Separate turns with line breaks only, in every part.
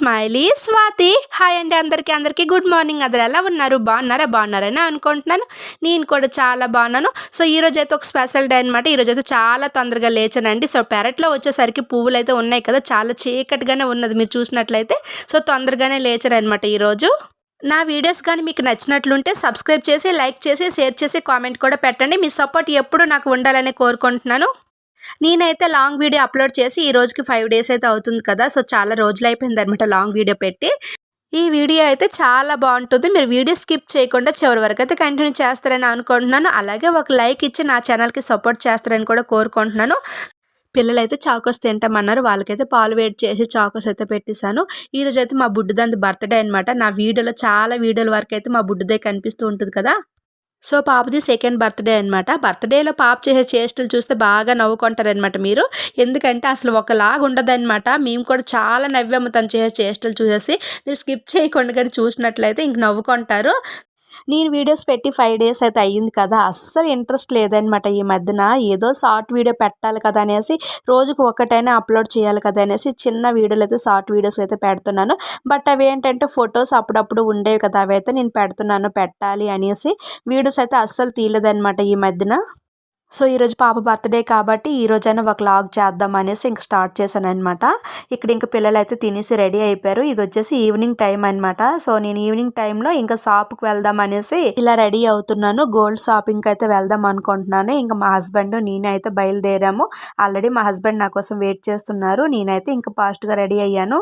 Smiley Swathi. Hi అండి అందరికీ. అందరికీ గుడ్ మార్నింగ్. అందరు ఎలా ఉన్నారు? బాగున్నారా? బాగున్నారని అనుకుంటున్నాను. నేను కూడా చాలా బాగున్నాను. సో ఈ అయితే ఒక స్పెషల్ డే అనమాట ఈరోజు అయితే చాలా తొందరగా లేచానండి. సో పెరట్లో వచ్చేసరికి పువ్వులు అయితే ఉన్నాయి కదా చాలా చీకటిగానే ఉన్నది మీరు చూసినట్లయితే. సో తొందరగానే లేచారనమాట ఈరోజు నా వీడియోస్ కానీ మీకు నచ్చినట్లుంటే సబ్స్క్రైబ్ చేసి లైక్ చేసి షేర్ చేసి కామెంట్ కూడా పెట్టండి. మీ సపోర్ట్ ఎప్పుడు నాకు ఉండాలని కోరుకుంటున్నాను. నేనైతే లాంగ్ వీడియో అప్లోడ్ చేసి ఈ రోజుకి ఫైవ్ డేస్ అయితే అవుతుంది కదా సో చాలా రోజులు అయిపోయింది అనమాట లాంగ్ వీడియో పెట్టి. ఈ వీడియో అయితే చాలా బాగుంటుంది. మీరు వీడియో స్కిప్ చేయకుండా చివరి వరకు అయితే కంటిన్యూ చేస్తారని అనుకుంటున్నాను. అలాగే ఒక లైక్ ఇచ్చి నా ఛానల్కి సపోర్ట్ చేస్తారని కూడా కోరుకుంటున్నాను. పిల్లలైతే చాకోస్ తింటామన్నారు. వాళ్ళకైతే పాలు వేడి చేసి చాకోస్ అయితే పెట్టేశాను. ఈ అయితే మా బుడ్డదంది బర్త్డే అనమాట నా వీడియోలో చాలా వీడియోల వరకు అయితే మా బుడ్డదే కనిపిస్తూ ఉంటుంది కదా. సో పాపది సెకండ్ బర్త్డే అనమాట బర్త్డేలో పాప చేసే చేష్టలు చూస్తే బాగా నవ్వుకుంటారనమాట మీరు. ఎందుకంటే అసలు ఒకలాగా ఉండదనమాట మేము కూడా చాలా నవ్వాము తను చేసే చేష్టలు చూసేసి. మీరు స్కిప్ చేయకుండా కానీ చూసినట్లయితే ఇంక నవ్వుకుంటారు. నేను వీడియోస్ పెట్టి ఫైవ్ డేస్ అయితే అయ్యింది కదా అస్సలు ఇంట్రెస్ట్ లేదనమాట ఈ మధ్యన. ఏదో షార్ట్ వీడియో పెట్టాలి కదా అనేసి రోజుకు ఒక్కటైనా అప్లోడ్ చేయాలి కదా అనేసి చిన్న వీడియోలు అయితే షార్ట్ వీడియోస్ అయితే పెడుతున్నాను. బట్ అవి ఏంటంటే ఫొటోస్ అప్పుడప్పుడు ఉండేవి కదా అవి అయితే నేను పెడుతున్నాను పెట్టాలి అనేసి. వీడియోస్ అయితే అస్సలు తీయలేదనమాట ఈ మధ్యన. సో ఈరోజు పాప బర్త్డే కాబట్టి ఈ రోజైనా ఒక లాగ్ చేద్దాం అనేసి ఇంక స్టార్ట్ చేశాను అనమాట ఇక్కడ ఇంకా పిల్లలు అయితే తినేసి రెడీ అయిపోయారు. ఇది వచ్చేసి ఈవినింగ్ టైం అనమాట సో నేను ఈవినింగ్ టైంలో ఇంకా షాప్కి వెళ్దాం అనేసి ఇలా రెడీ అవుతున్నాను. గోల్డ్ షాపింగ్కి అయితే వెళ్దాం అనుకుంటున్నాను. ఇంకా మా హస్బెండ్ నేనైతే బయలుదేరాము. ఆల్రెడీ మా హస్బెండ్ నా కోసం వెయిట్ చేస్తున్నారు. నేనైతే ఇంకా ఫాస్ట్గా రెడీ అయ్యాను.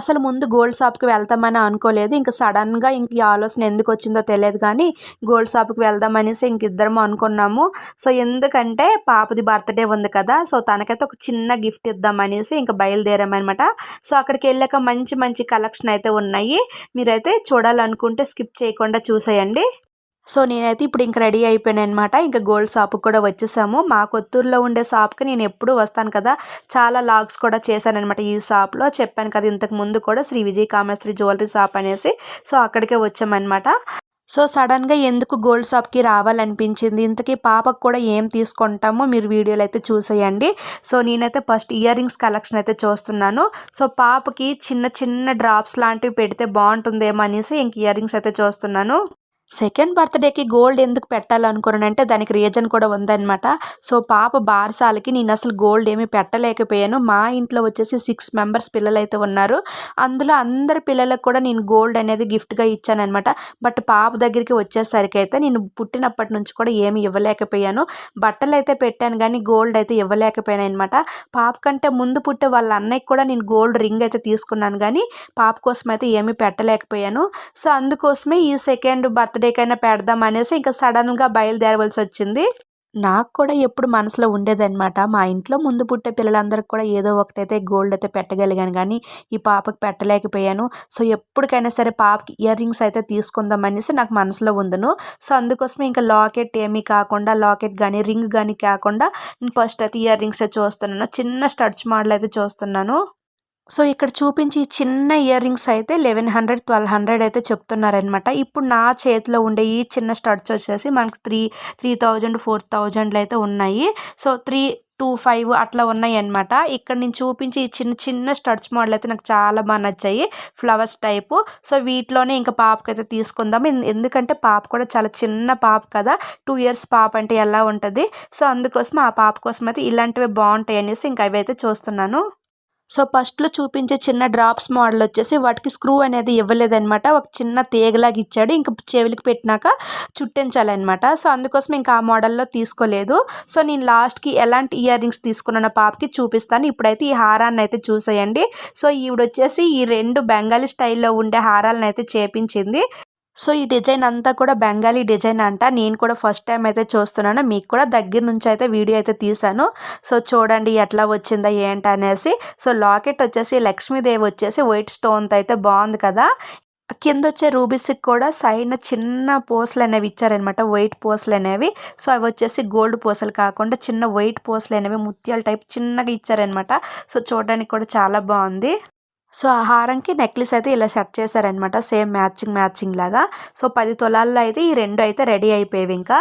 అసలు ముందు గోల్డ్ షాప్కి వెళ్తామని అనుకోలేదు. ఇంకా సడన్గా ఇంక ఈ ఆలోచన ఎందుకు వచ్చిందో తెలియదు కానీ గోల్డ్ షాప్కి వెళ్దాం అనేసి ఇంక ఇద్దరం అనుకున్నాము. సో ఎందుకంటే పాపది బర్త్డే ఉంది కదా సో తనకైతే ఒక చిన్న గిఫ్ట్ ఇద్దామనేసి ఇంకా బయలుదేరామన్నమాట. సో అక్కడికి వెళ్ళాక మంచి మంచి కలెక్షన్ అయితే ఉన్నాయి. మీరైతే చూడాలనుకుంటే స్కిప్ చేయకుండా చూసేయండి. సో నేనైతే ఇప్పుడు ఇంక రెడీ అయిపోయాను అనమాట ఇంకా గోల్డ్ షాప్కి కూడా వచ్చేసాము. మా కొత్తూరులో ఉండే షాప్కి నేను ఎప్పుడూ వస్తాను కదా. చాలా లాగ్స్ కూడా చేశాను అనమాట ఈ షాప్లో. చెప్పాను కదా ఇంతకు ముందు కూడా శ్రీ విజయ కామేశ్వరి జ్యువెలరీ షాప్ అనేసి. సో అక్కడికే వచ్చామన్నమాట. సో సడన్గా ఎందుకు గోల్డ్ షాప్కి రావాలనిపించింది? ఇంతకీ పాపకు కూడా ఏం తీసుకుంటామో మీరు వీడియోలు అయితే చూసేయండి. సో నేనైతే ఫస్ట్ ఇయర్ రింగ్స్ కలెక్షన్ అయితే చూస్తున్నాను. సో పాపకి చిన్న చిన్న డ్రాప్స్ లాంటివి పెడితే బాగుంటుందేమో అనేసి ఇంక ఇయర్ రింగ్స్ అయితే చూస్తున్నాను. సెకండ్ బర్త్డేకి గోల్డ్ ఎందుకు పెట్టాలనుకున్నానంటే దానికి రీజన్ కూడా ఉందన్నమాట. సో పాప బారసాలకి నేను అసలు గోల్డ్ ఏమీ పెట్టలేకపోయాను. మా ఇంట్లో వచ్చేసి సిక్స్ మెంబర్స్ పిల్లలు అయితే ఉన్నారు. అందులో అందరి పిల్లలకు కూడా నేను గోల్డ్ అనేది గిఫ్ట్గా ఇచ్చానమాట బట్ పాప దగ్గరికి వచ్చేసరికి అయితే నేను పుట్టినప్పటి నుంచి కూడా ఏమి ఇవ్వలేకపోయాను. బట్టలు అయితే పెట్టాను కానీ గోల్డ్ అయితే ఇవ్వలేకపోయాను అనమాట పాప కంటే ముందు పుట్టే వాళ్ళ అన్నయ్యకి కూడా నేను గోల్డ్ రింగ్ అయితే తీసుకున్నాను కానీ పాప కోసం అయితే ఏమీ పెట్టలేకపోయాను. సో అందుకోసమే ఈ సెకండ్ బర్త్ బర్త్డేకైనా పెడదాం అనేసి ఇంకా సడన్గా బయలుదేరవలసి వచ్చింది. నాకు కూడా ఎప్పుడు మనసులో ఉండేదన్నమాట. మా ఇంట్లో ముందు పుట్టే పిల్లలందరికీ కూడా ఏదో ఒకటైతే గోల్డ్ అయితే పెట్టగలిగాను కానీ ఈ పాపకి పెట్టలేకపోయాను. సో ఎప్పటికైనా సరే పాపకి ఇయర్ రింగ్స్ అయితే తీసుకుందాం అనేసి నాకు మనసులో ఉందను. సో అందుకోసమే ఇంకా లాకెట్ ఏమీ కాకుండా లాకెట్ కానీ రింగ్ కానీ కాకుండా నేను ఫస్ట్ అయితే ఇయర్ రింగ్స్ చూస్తున్నాను. చిన్న స్టడ్స్ మోడల్ అయితే చూస్తున్నాను. సో ఇక్కడ చూపించి చిన్న ఇయర్ రింగ్స్ అయితే లెవెన్ హండ్రెడ్ ట్వెల్వ్ హండ్రెడ్ అయితే చెప్తున్నారనమాట ఇప్పుడు నా చేతిలో ఉండే ఈ చిన్న స్టడ్స్ వచ్చేసి మనకు త్రీ త్రీ థౌజండ్ ఫోర్ థౌజండ్లు అయితే ఉన్నాయి. సో త్రీ టూ ఫైవ్ అట్లా ఉన్నాయి అనమాట ఇక్కడ నేను చూపించి ఈ చిన్న చిన్న స్టడ్స్ మోడల్ అయితే నాకు చాలా బాగా నచ్చాయి. Flowers type. సో వీటిలోనే ఇంకా పాపకైతే తీసుకుందాం. ఎందుకంటే పాప కూడా చాలా చిన్న పాప కదా. టూ ఇయర్స్ పాప అంటే ఎలా ఉంటుంది? సో అందుకోసం ఆ పాప కోసం అయితే ఇలాంటివి బాగుంటాయి అనేసి ఇంకా అవి అయితే చూస్తున్నాను. సో ఫస్ట్లో చూపించే చిన్న డ్రాప్స్ మోడల్ వచ్చేసి వాటికి స్క్రూ అనేది ఇవ్వలేదనమాట ఒక చిన్న తీగలాగా ఇచ్చాడు. ఇంకా చెవిలికి పెట్టినాక చుట్టించాలన్నమాట. సో అందుకోసం ఇంకా ఆ మోడల్లో తీసుకోలేదు. సో నేను లాస్ట్కి ఎలాంటి ఇయర్ రింగ్స్ తీసుకున్న పాపకి చూపిస్తాను. ఇప్పుడైతే ఈ హారాన్ని అయితే చూసేయండి. సో ఈవిడ వచ్చేసి ఈ రెండు బెంగాలీ స్టైల్లో ఉండే హారాలను అయితే చేపించింది. సో ఈ డిజైన్ అంతా కూడా బెంగాలీ డిజైన్ అంట. నేను కూడా ఫస్ట్ టైం అయితే చూస్తున్నాను. మీకు కూడా దగ్గర నుంచి అయితే వీడియో అయితే తీసాను సో చూడండి ఎట్లా వచ్చిందా ఏంటి అనేసి. సో లాకెట్ వచ్చేసి లక్ష్మీదేవి వచ్చేసి వైట్ స్టోన్తో అయితే బాగుంది కదా. కింద వచ్చే రూబీస్కి కూడా సైడ్ చిన్న పోసలు అనేవి ఇచ్చారనమాట వైట్ పోసలు అనేవి. సో అవి వచ్చేసి గోల్డ్ పోసలు కాకుండా చిన్న వైట్ పోసలు అనేవి ముత్యాల టైప్ చిన్నగా ఇచ్చారనమాట సో చూడడానికి కూడా చాలా బాగుంది. సో ఆ హారంకి నెక్లెస్ అయితే ఇలా సెట్ చేశారనమాట సేమ్ మ్యాచింగ్ మ్యాచింగ్ లాగా. సో పది తులాల్లో అయితే ఈ రెండు అయితే రెడీ అయిపోయేవి ఇంకా.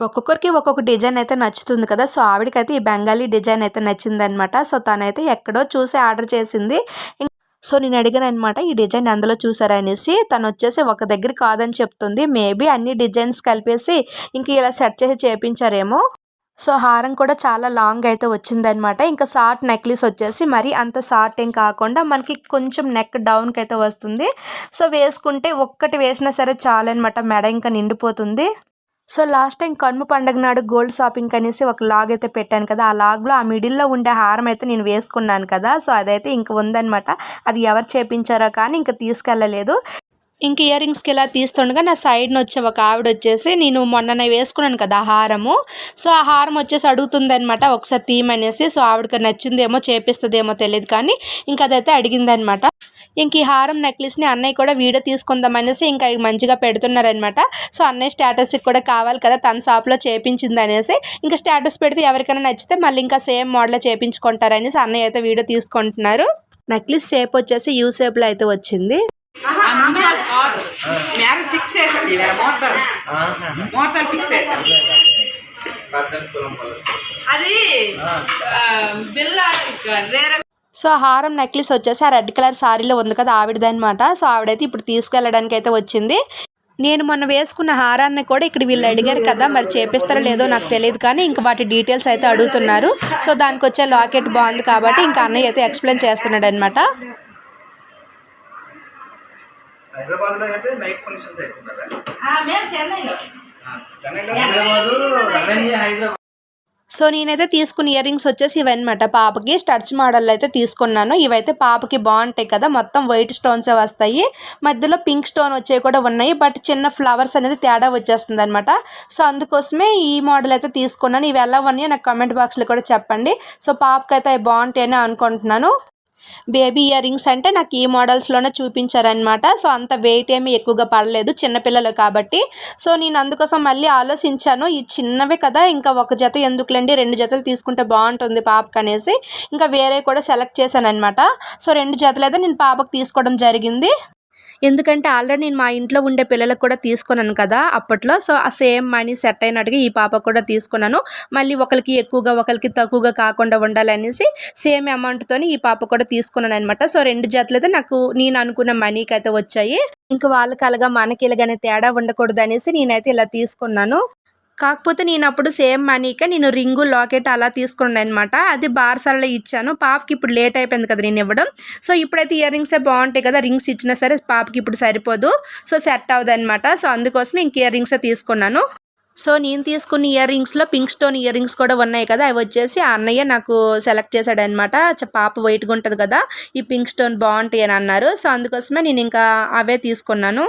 ఒక్కొక్కరికి ఒక్కొక్క డిజైన్ అయితే నచ్చుతుంది కదా సో ఆవిడకైతే ఈ బెంగాలీ డిజైన్ అయితే నచ్చిందనమాట సో తనైతే ఎక్కడో చూసి ఆర్డర్ చేసింది. ఇం- సో నేను అడిగాను అనమాట ఈ డిజైన్ అందులో చూసారా అనేసి. తను వచ్చేసి ఒక దగ్గర కాదని చెప్తుంది. మేబీ అన్ని డిజైన్స్ కలిపేసి ఇంక ఇలా సెట్ చేసి చేపించారేమో. సో హారం కూడా చాలా లాంగ్ అయితే వచ్చిందనమాట ఇంకా షార్ట్ నెక్లెస్ వచ్చేసి మరి అంత షార్ట్ ఏం కాకుండా మనకి కొంచెం నెక్ డౌన్కి అయితే వస్తుంది. సో వేసుకుంటే ఒక్కటి వేసినా సరే చాలన్నమాట. మెడ ఇంకా నిండిపోతుంది. సో లాస్ట్ టైం కనుమ పండగ నాడు గోల్డ్ షాపింగ్ అనేసి ఒక లాగ్ అయితే పెట్టాను కదా. ఆ లాగ్లో ఆ మిడిల్లో ఉండే హారం అయితే నేను వేసుకున్నాను కదా. సో అదైతే ఇంక ఉందన్నమాట. అది ఎవరు చేపించారో కానీ ఇంకా తీసుకెళ్ళలేదు. ఇంక ఇయర్ రింగ్స్కి ఇలా తీస్తుండగా నా సైడ్ని వచ్చే ఒక ఆవిడ వచ్చేసి నేను మొన్న వేసుకున్నాను కదా హారము. సో ఆ హారం వచ్చేసి అడుగుతుందనమాట ఒకసారి తీయమనేసి. సో ఆవిడకి నచ్చిందేమో చేపిస్తుందేమో తెలియదు కానీ ఇంకా అదైతే అడిగిందనమాట ఇంక ఈ హారం నెక్లెస్ని అన్నయ్య కూడా వీడియో తీసుకుందాం అనేసి ఇంకా మంచిగా పెడుతున్నారనమాట సో అన్నయ్య స్టేటస్కి కూడా కావాలి కదా తన షాప్లో చేపించింది అనేసి ఇంకా స్టేటస్ పెడితే ఎవరికైనా నచ్చితే మళ్ళీ ఇంకా సేమ్ మోడల్ చేపించుకుంటారనేసి అన్నయ్య అయితే వీడియో తీసుకుంటున్నారు. నెక్లెస్ షేప్ వచ్చేసి యూ షేప్లో అయితే వచ్చింది.
మ్యారేజ్ ఫిక్స్ ముహూర్తాలు ముహూర్తాలు ఫిక్స్ అది ఆ, బిల్ల వేరే
సో ఆ హారం నెక్లెస్ వచ్చేసి ఆ రెడ్ కలర్ సారీలో ఉంది కదా ఆవిడదనమాట సో ఆవిడైతే ఇప్పుడు తీసుకెళ్ళడానికి అయితే వచ్చింది. నేను మొన్న వేసుకున్న హారాన్ని కూడా ఇక్కడ వీళ్ళు అడిగారు కదా మరి చేపిస్తారో లేదో నాకు తెలియదు కానీ ఇంకా వాటి డీటెయిల్స్ అయితే అడుగుతున్నారు. సో దానికి వచ్చే లాకెట్ బాగుంది కాబట్టి ఇంకా అన్నయ్య అయితే ఎక్స్ప్లెయిన్ చేస్తున్నాడు అనమాట
హైదరాబాద్లో అంటే నైట్ ఫంక్షన్స్ అవుతుందా
ఆ, మేము చెన్నైలో.
చెన్నైలో హైదరాబాద్ హైదరాబాద్.
సో నేనైతే తీసుకున్న ఇయర్ రింగ్స్ వచ్చేసి ఇవన్నమాట. పాపకి స్టడ్స్ మోడల్ అయితే తీసుకున్నాను. ఇవైతే పాపకి బాగుంటాయి కదా. మొత్తం వైట్ స్టోన్సే వస్తాయి. మధ్యలో పింక్ స్టోన్ వచ్చేవి కూడా ఉన్నాయి. బట్ చిన్న ఫ్లవర్స్ అనేది తేడా వచ్చేస్తుంది అనమాట సో అందుకోసమే ఈ మోడల్ అయితే తీసుకున్నాను. ఇవి ఎలా ఉన్నాయో నాకు కమెంట్ బాక్స్లో కూడా చెప్పండి. సో పాపకి అయితే అవి బాగుంటాయని అనుకుంటున్నాను. బేబీ ఇయర్ రింగ్స్ అంటే నాకు ఈ మోడల్స్లోనే చూపించారనమాట సో అంత వెయిట్ ఏమీ ఎక్కువగా పడలేదు చిన్నపిల్లలు కాబట్టి. సో నేను అందుకోసం మళ్ళీ ఆలోచించాను ఈ చిన్నవే కదా ఇంకా ఒక జత ఎందుకులేండి రెండు జతలు తీసుకుంటే బాగుంటుంది పాపకు అనేసి. ఇంకా వేరే కూడా సెలెక్ట్ చేశాను అనమాట సో రెండు జతలు అయితే నేను పాపకు తీసుకోవడం జరిగింది. ఎందుకంటే ఆల్రెడీ నేను మా ఇంట్లో ఉండే పిల్లలకు కూడా తీసుకున్నాను కదా అప్పట్లో. సో ఆ సేమ్ మనీ సెట్ అయినట్టుగా ఈ పాప కూడా తీసుకున్నాను. మళ్ళీ ఒకరికి ఎక్కువగా ఒకరికి తక్కువగా కాకుండా ఉండాలనేసి సేమ్ అమౌంట్తోని ఈ పాప కూడా తీసుకున్నాను అనమాట సో రెండు జతలు అయితే నాకు నేను అనుకున్న మనీకి అయితే వచ్చాయి. ఇంకా వాళ్ళకి అలాగా మనకి ఇలాగనే తేడా ఉండకూడదు అనేసి నేనైతే ఇలా తీసుకున్నాను. కాకపోతే నేను అప్పుడు సేమ్ మనీకే నేను రింగు లాకెట్ అలా తీసుకున్నాను అనమాట అది బార్సల్లో ఇచ్చాను. పాపకి ఇప్పుడు లేట్ అయిపోయింది కదా నేను ఇవ్వడం. సో ఇప్పుడైతే ఇయర్ రింగ్సే బాగుంటాయి కదా రింగ్స్ ఇచ్చినా సరే పాపకి ఇప్పుడు సరిపోదు. సో సెట్ అవ్వదు అనమాట సో అందుకోసం ఇంక ఇయర్ రింగ్సే తీసుకున్నాను. సో నేను తీసుకున్న ఇయర్ రింగ్స్లో పింక్ స్టోన్ ఇయర్ రింగ్స్ కూడా ఉన్నాయి కదా అవి వచ్చేసి ఆ అన్నయ్య నాకు సెలెక్ట్ చేశాడు అనమాట పాప వైట్గా ఉంటుంది కదా ఈ పింక్ స్టోన్ బాగుంటాయి అని అన్నారు. సో అందుకోసమే నేను ఇంకా అవే తీసుకున్నాను.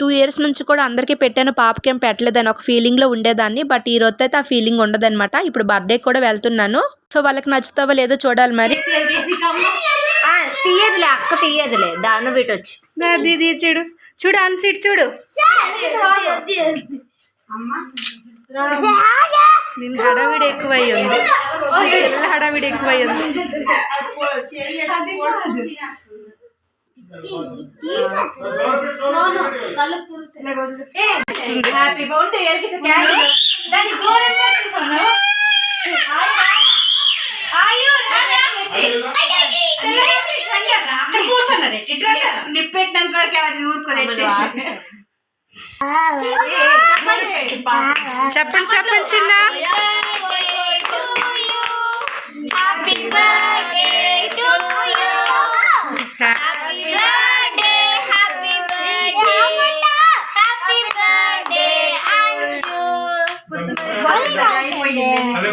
టూ ఇయర్స్ నుంచి కూడా అందరికీ పెట్టాను పాపకేం పెట్టలేదని ఒక ఫీలింగ్లో ఉండేదాన్ని బట్ ఈ రోజు అయితే ఆ ఫీలింగ్ ఉండదన్నమాట. ఇప్పుడు బర్త్డే కూడా వెళ్తున్నాను. సో వాళ్ళకి నచ్చుతావో లేదో చూడాలి మరి.
ఆ, తీయదులే అక్క తీయదులే దాన్ని పెట్టొచ్చు
దీది చూడు చూడు అన్ సీట్ చూడు. దీని హడావిడి ఎక్కువై ఉంది. పిల్ల హడావిడి ఎక్కువై ఉంది.
హ్యాపీ బర్త్డే ఎల్కి క్యాండీ దాని దూరం సోను అక్కడ కూర్చున్నది ఇట్లా నిప్పెట్టినంత వరకు అది ఊరుకోలేదు
చెప్పండి చెప్పండి చిన్న
హ్యాపీ బర్త్ అలా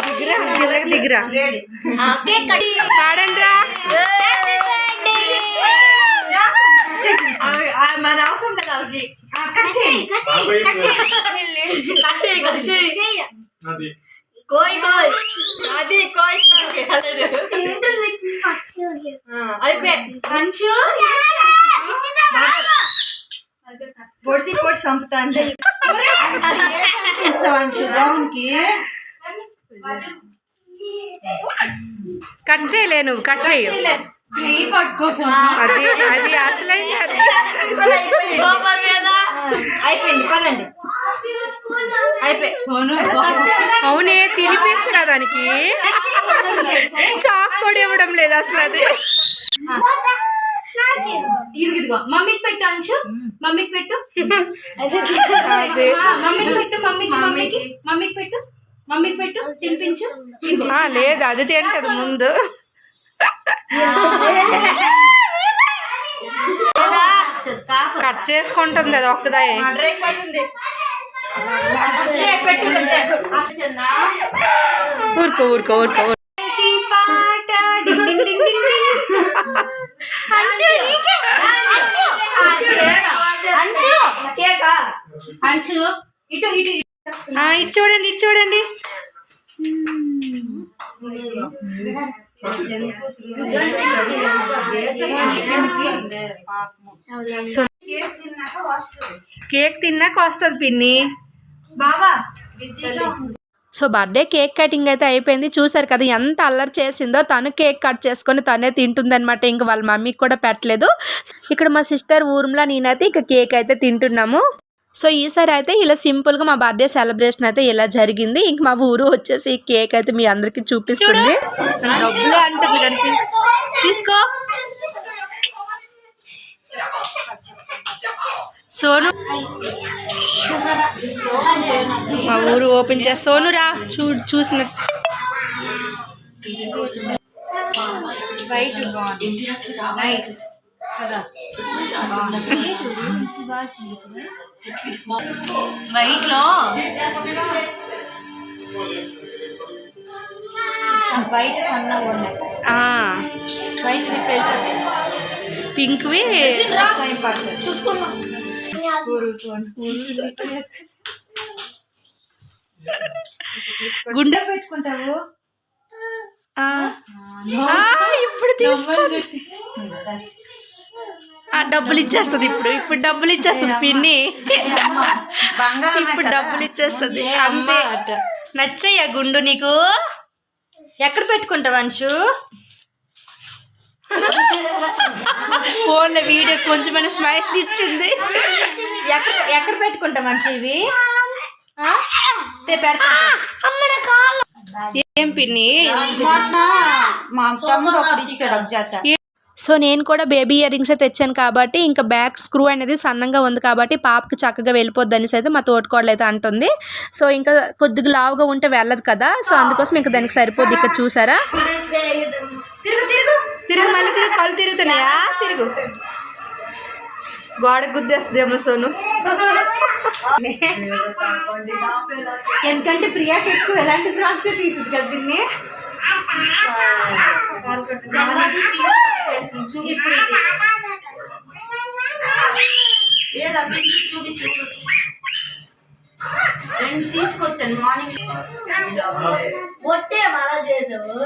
దిగురా దిగురా
రెడీ
కేక్ కట్
పాడండి రా
హ్యాపీ బర్త్డే
మన అవసరం లేదు అది
కట్ చేయి కట్ చేయి కట్ చేయి కట్ చేయి కట్ చేయి
అది
కోయ్ కోయ్
అది కోయి అయిపోయి పొడిసి పొడి చంపుతా అంటే
కట్ చేయలే. నువ్వు కట్ చేయు అది అది అసలైంది
అయిపోయింది. పదండి.
అవునే తినిపించరా దానికి? చాక్ కూడా ఇవ్వడం లేదు అసలు అది.
మమ్మీకి పెట్టు అంశు. మమ్మీకి పెట్టు. మమ్మీకి పెట్టు మమ్మీకి మమ్మీకి. మమ్మీకి పెట్టు. మమ్మీకి పెట్టు తినిపించు.
లేదు అది తింటది ముందు. కట్ చేసుకుంటుంది అది ఒక్కదే ఊరుకో ఊరుకో ఊరుకో.
అంచు ఇటు ఇటు
ఆ, ఇటు చూడండి ఇటు చూడండి. సో కేక్ తిన్నాక వస్తుంది పిన్ని. సో బర్త్డే కేక్ కటింగ్ అయితే అయిపోయింది. చూసారు కదా ఎంత అల్లరి చేసిందో. తను కేక్ కట్ చేసుకొని తనే తింటుందన్నమాట. ఇంక వాళ్ళ మమ్మీకి కూడా పెట్టలేదు. ఇక్కడ మా సిస్టర్ ఊర్లో నేనైతే ఇక కేక్ అయితే తింటున్నాము. సో ఈసారి అయితే ఇలా సింపుల్గా మా బర్త్డే సెలబ్రేషన్ అయితే ఇలా జరిగింది. ఇంక మా ఊరు వచ్చేసి కేక్ అయితే మీ అందరికి చూపిస్తుంది. తీసుకో. సోను. మా ఊరు ఓపెన్ చేసి సోను రా చూ చూసిన.
వైట్ బాగుంది. నైస్. కదా. వైట్లో వైట్ సన్నగా ఉన్నాయి. వైట్
పింక్వి
చూసుకున్నా
గుండె
పెట్టుకుంటావు
ఆ. ఆ, ఇప్పుడు తీసుకో. ఆ, డబ్బులు ఇచ్చేస్తుంది ఇప్పుడు. ఇప్పుడు డబ్బులు ఇచ్చేస్తుంది పిన్ని. ఇప్పుడు డబ్బులు ఇచ్చేస్తుంది. అంతే. నచ్చయ్యా గుండు నీకు?
ఎక్కడ పెట్టుకుంటావు అంశు?
ఫోన్లో వీడియో కొంచెమైనా స్మైల్ ఇచ్చింది.
ఎక్కడ ఎక్కడ పెట్టుకుంటావు అంశు ఇవి?
ఏం పిన్ని?
మా తమ్ముడు ఒకటి ఇచ్చాడు ఒక జత.
సో నేను కూడా బేబీ ఇయర్ రింగ్స్ తెచ్చాను కాబట్టి ఇంకా బ్యాక్ స్క్రూ అనేది సన్నంగా ఉంది కాబట్టి పాపకి చక్కగా వెళ్ళిపోద్ది అనేసి అయితే మా తోటకోడలు అయితే అంటుంది. సో ఇంకా కొద్దిగా లావుగా ఉంటే వెళ్ళదు కదా. సో అందుకోసం ఇంకా దానికి సరిపోద్ది ఇక్కడ చూసారా?
తిరుగు
మళ్ళీ తిరుగు కళ్ళు తిరుగుతున్నాయా? తిరుగు. గోడ గుద్దేస్తుందేమో సోను.
ఎందుకంటే ప్రియాకి ఎక్కువ ఎలాంటి ఫ్రాక్స్ తీసుకుంది కదా దీన్ని. తీసుకొచ్చాను మార్నింగ్.
ఒట్టే చేసావు.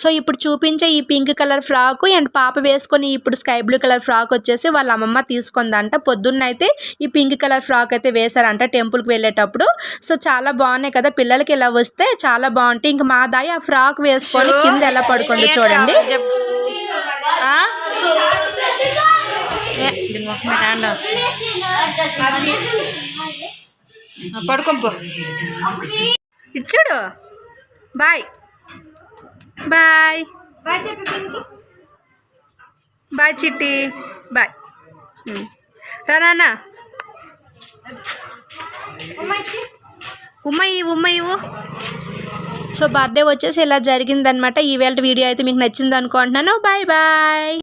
సో ఇప్పుడు చూపించే ఈ పింక్ కలర్ ఫ్రాక్ అండ్ పాప వేసుకొని ఇప్పుడు స్కై బ్లూ కలర్ ఫ్రాక్ వచ్చేసి వాళ్ళ అమ్మమ్మ తీసుకుందంట. పొద్దున్న అయితే ఈ పింక్ కలర్ ఫ్రాక్ అయితే వేశారంట టెంపుల్కి వెళ్ళేటప్పుడు. సో చాలా బాగున్నాయి కదా పిల్లలకి ఇలా వస్తే చాలా బాగుంటాయి. ఇంకా మా దాయి ఆ ఫ్రాక్ వేసుకొని కింద ఎలా పడుకుందో చూడండి.
పడుకోపో
ఇచ్చుడు బాయ్. బాయ్. బాయ్ చిట్టి. బాయ్. రా నాన్న.
అమ్మాయికి
ఉమ్మయ్యి ఉమ్మయ్యి సో బర్త్డే వచ్చేసి ఇలా జరిగిందనమాట ఈవేళ వీడియో అయితే మీకు నచ్చింది అనుకుంటున్నాను బాయ్ బాయ్.